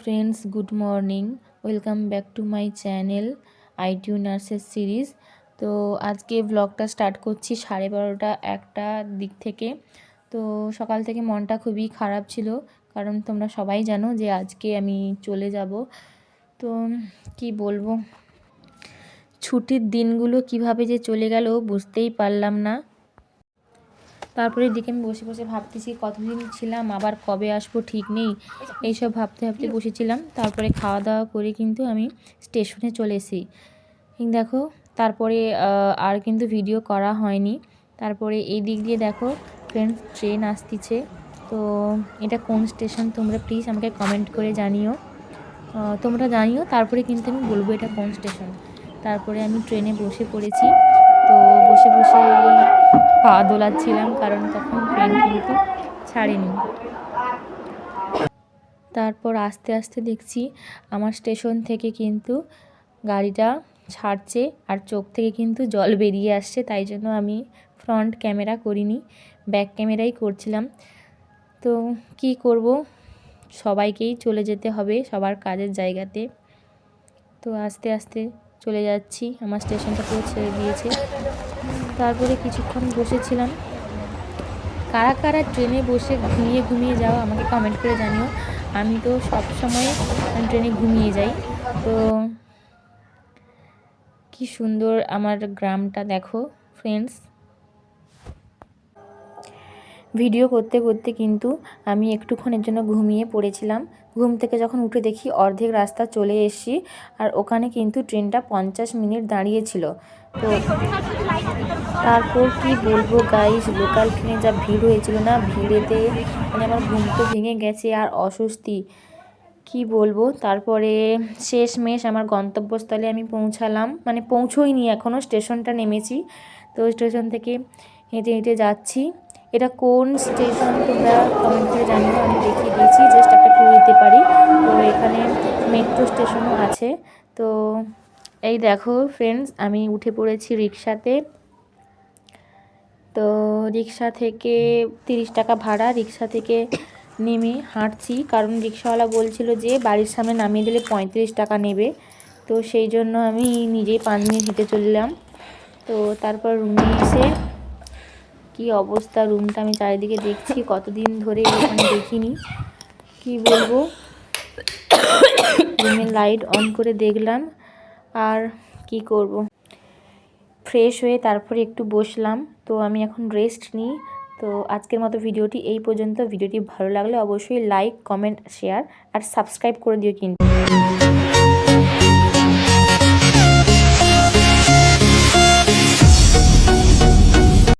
Friends, good morning. Welcome back to my channel ITU nurses series. তো আজকে ব্লগটা start করছি সাড়ে বারোটা একটা দিক থেকে। তো সকাল থেকে মনটা খুবই খারাপ ছিল, কারণ তোমরা সবাই জানো যে আজকে আমি চলে যাব। তো কি বলব? ছুটির দিনগুলো কীভাবে যে চলে গেল বুঝতেই পারলাম না। তারপরে দিকে আমি বসে বসে ভাবতেছি কতদিন ছিলাম, আবার কবে আসব ঠিক নেই। এইসব ভাবতে ভাবতে বসেছিলাম। তারপরে খাওয়া দাওয়া করে কিন্তু আমি স্টেশনে চলে এসেছি। দেখো, তারপরে আর কিন্তু ভিডিও করা হয়নি। তারপরে এই দিক দিয়ে দেখো ফ্রেন্ডস ট্রেন আসতেছে। তো এটা কোন স্টেশন তোমরা প্লিজ আমাকে কমেন্ট করে জানিও। তোমরা জানিও, তারপরে কিন্তু আমি বলব এটা কোন স্টেশন। তারপরে আমি ট্রেনে বসে পড়েছি। তো বসে বসে পা দোলাচ্ছিলাম, কারণ তখন ট্রেন কিন্তু ছাড়েনি। তারপর আস্তে আস্তে দেখছি আমার স্টেশন থেকে কিন্তু গাড়িটা ছাড়ছে আর চোখ থেকে কিন্তু জল বেরিয়ে আসছে, তাই জন্য আমি ফ্রন্ট ক্যামেরা করিনি ব্যাক ক্যামেরাই করছিলাম। তো কি করব? সবাইকেই চলে যেতে হবে সবার কাজের জায়গাতে। তো আস্তে আস্তে চলে যাচ্ছি। আমার স্টেশনটা পুরো ছেড়ে দিয়েছে। তারপরে কিছুক্ষণ বসেছিলাম। কারা কারা ট্রেনে বসে ঘুমিয়ে ঘুমিয়ে যাও আমাকে কমেন্ট করে জানিও। আমি তো সব সময় ট্রেনে ঘুমিয়ে যাই। তো কি সুন্দর আমার গ্রামটা দেখো ফ্রেন্ডস ভিডিও করতে করতে কিন্তু আমি একটুক্ষণের জন্য ঘুমিয়ে পড়েছিলাম। ঘুম থেকে যখন উঠে দেখি অর্ধেক রাস্তা চলে এসছি আর ওখানে কিন্তু ট্রেনটা পঞ্চাশ মিনিট দাঁড়িয়েছিল। তো তারপর কি বলব গাইস লোকাল ট্রেনে যা ভিড় হয়েছিল না, ভিড়েতে মানে আমার ঘুম তো ভেঙে গেছে আর অস্বস্তি। কি বলব? তারপরে শেষ মেশ আমার গন্তব্যস্থলে আমি পৌঁছালাম। মানে পৌঁছোইনি এখনও স্টেশনটা নেমেছি। তো স্টেশন থেকে হেঁটে হেঁটে যাচ্ছি। এটা কোন স্টেশন তোমরা কমেন্ট করে জানিও, আমি দেখিয়ে দিয়েছি জাস্ট একটা ক্লু দিতে পারি। তো এখানে মেট্রো স্টেশনও আছে। তো এই দেখো ফ্রেন্ডস আমি উঠে পড়েছি রিক্সাতে। তো রিক্সা থেকে তিরিশ টাকা ভাড়া, রিক্সা থেকে নেমে হাঁটছি। কারণ রিক্সাওয়ালা বলছিল যে বাড়ির সামনে নামিয়ে দিলে পঁয়ত্রিশ টাকা নেবে। তো সেই জন্য আমি নিজেই পাঁচ মিনিট হেঁটে চললাম। তো তারপর রুমে এসে কি অবস্থা রুমটা আমি চারিদিকে দেখছি, কতদিন ধরে এখানে দেখিনি। কি বলব? রুমে লাইট অন করে দেখলাম, আর কি করব। ফ্রেশ হয়ে তারপরে একটু বসলাম, তো আমি এখন রেস্ট নিই। তো আজকের মতো ভিডিওটি এই পর্যন্ত। ভিডিওটি ভালো লাগলে অবশ্যই লাইক কমেন্ট শেয়ার আর সাবস্ক্রাইব করে দিও কিন্তু।